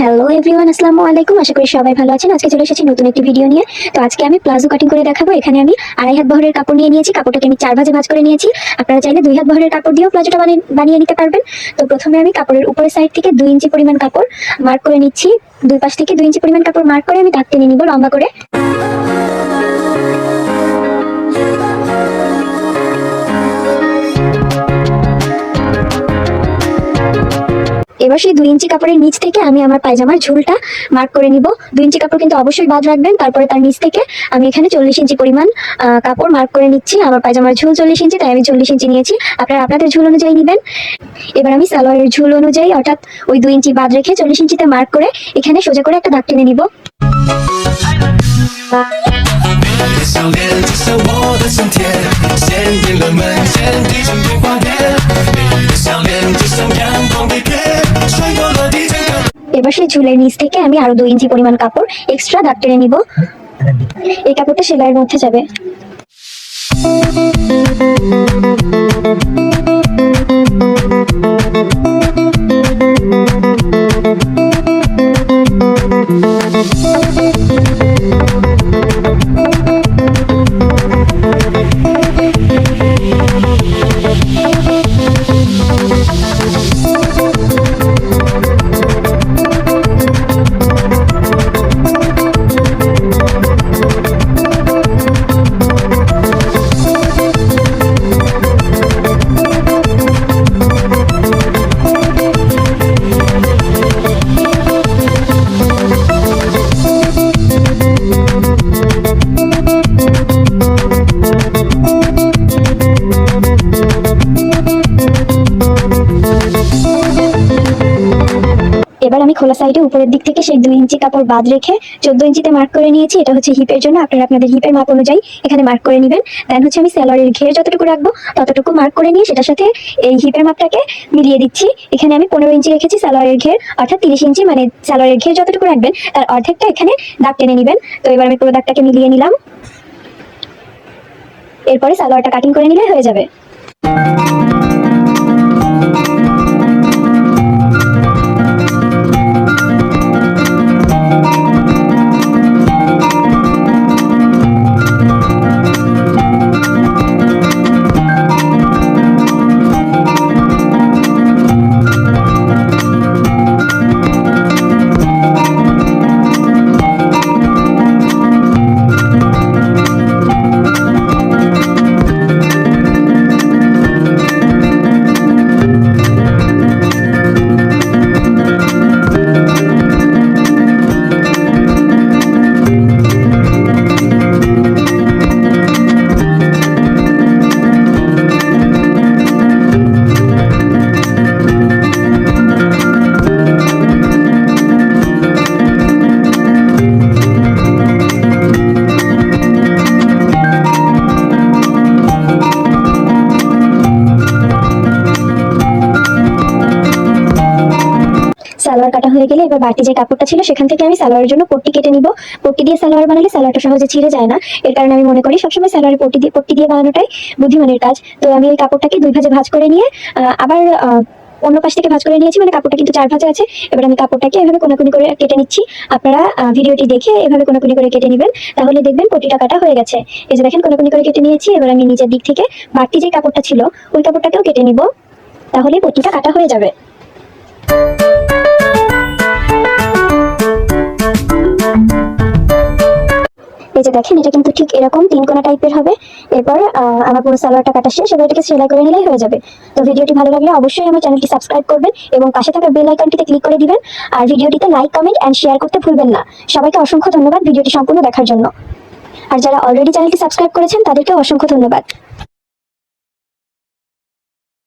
Hello everyone আসসালামু আলাইকুম। আশা করি সবাই ভালো আছেন। আজকে চলে এসেছি নতুন একটি ভিডিও নিয়ে। তো আজকে আমি প্লাজো কাটিং করে দেখাবো। এখানে আমি আড়াই হাত বহরের কাপড় নিয়ে নিয়েছি। কাপড়টাকে আমি চার ভাজে ভাজ করে নিয়েছি। আপনারা চাইলে দুই হাত বহরের কাপড় দিয়েও প্লাজোটা বানিয়ে বানিয়ে নিতে পারবেন। তো প্রথমে আমি কাপড়ের উপরের সাইড থেকে দুই ইঞ্চি পরিমাণ কাপড় মার্ক করে নিচ্ছি। দুই পাশ থেকে দুই ইঞ্চি পরিমাণ কাপড় মার্ক করে আমি দাগ টেনে নিব লম্বা করে। এবার সেই দুই ইঞ্চি কাপড়ের নিচ থেকে আমি আমার পায়জামার ঝুলটা মার্ক করে নিব। দুই ইঞ্চি কাপড় কিন্তু অবশ্যই বাদ রাখবেন তারপরে তার নিচ থেকে আমি এখানে চল্লিশ ইঞ্চি পরিমাণ কাপড় মার্ক করে নিচ্ছি। আমার পায়জামার ঝুল চল্লিশ ইঞ্চি তাই আমি চল্লিশ ইঞ্চি নিয়েছি। আপনারা আপনাদের ঝুল অনুযায়ী নেবেন। এবার আমি সালোয়ারের ঝুল অনুযায়ী অর্থাৎ ওই দুই ইঞ্চি বাদ রেখে চল্লিশ ইঞ্চিতে মার্ক করে এখানে সোজা করে একটা দাগ টেনে নিব। Send in the man, send it. এবার সেই ঝুলের নিচ থেকে আমি আরও দুই ইঞ্চি পরিমাণ কাপড় এক্সট্রা দাগ টেনে নিব। এই কাপড়টা সেলাইয়ের মধ্যে যাবে। এবার আমি খোলা সাইডে উপরের দিক থেকে সেই দুই ইঞ্চি কাপড় বাদ রেখে চোদ্দ ইঞ্চিতে মার্ক করে নিয়েছি। এটা হচ্ছে হিপের জন্য। আপনারা আপনাদের হিপের মাপ অনুযায়ী এখানে মার্ক করে নেবেন। দেন হচ্ছে আমি স্যালোয়ারের ঘের যতটুকু রাখব, ততটুকু মার্ক করে নিয়ে সেটার সাথে এই হিপের মাপটাকে মিলিয়ে দিচ্ছি। এখানে আমি পনেরো ইঞ্চি রেখেছি স্যালোয়ারের ঘের। অর্থাৎ তিরিশ ইঞ্চি মানে স্যালোয়ারের ঘের যতটুকু রাখবেন, তার অর্ধেকটা এখানে দাগ টেনে নেবেন। তো এবার আমি পুরো দাগটাকে মিলিয়ে নিলাম। এরপরে সালোয়ারটা কাটিং করে নিলে হয়ে যাবে। সালোয়ার কাটা হয়ে গেলে এবার বাড়তি যে কাপড়টা ছিল, সেখান থেকে আমি সালোয়ারের জন্য পট্টি কেটে নিব। পট্টি দিয়ে সালোয়ার বানালে সালোয়ারটা সহজে ছিঁড়ে যায় না। এর কারণে আমি মনে করি সবসময় সালোয়ারের পট্টি দিয়ে পট্টি দিয়ে বানানোটাই বুদ্ধিমানের কাজ। তো আমি এই কাপড়টাকে দুই ভাজে ভাজ করে নিয়ে আবার অন্য পাশ থেকে ভাঁজ করে নিয়েছি মানে কাপড়টা কিন্তু চার ভাঁজে আছে। এবার আমি কাপড়টাকে এভাবে কোনাকুনি করে কেটে নিচ্ছি। আপনারা ভিডিওটি দেখে এভাবে কোনাকুনি করে কেটে নেবেন। তাহলে দেখবেন পটিটা কাটা হয়ে গেছে। এই যে দেখেন কোনাকুনি করে কেটে নিয়েছি। এবার আমি নিজের দিক থেকে বাড়তি যে কাপড়টা ছিল, ওই কাপড়টাকেও কেটে নিব। তাহলে পটিটা কাটা হয়ে যাবে। দেখেন, এটা কিন্তু ঠিক এরকম, তিন কোনা টাইপের হবে। এরপর আমার পুরো সালোয়ারটা কাটা শেষ, এবার এটাকে সেলাই করে নিলেই হয়ে যাবে। তো ভিডিওটি ভালো লাগলে অবশ্যই আমার চ্যানেলটি সাবস্ক্রাইব করবেন এবং পাশে থাকা বেল আইকনটিতে ক্লিক করে দিবেন। আর ভিডিওটিতে লাইক কমেন্ট এন্ড শেয়ার করতে ভুলবেন না। সবাইকে অসংখ্য ধন্যবাদ ভিডিওটি সম্পূর্ণ দেখার জন্য। আর যারা অলরেডি চ্যানেলটি সাবস্ক্রাইব করেছেন তাদেরকে অসংখ্য ধন্যবাদ।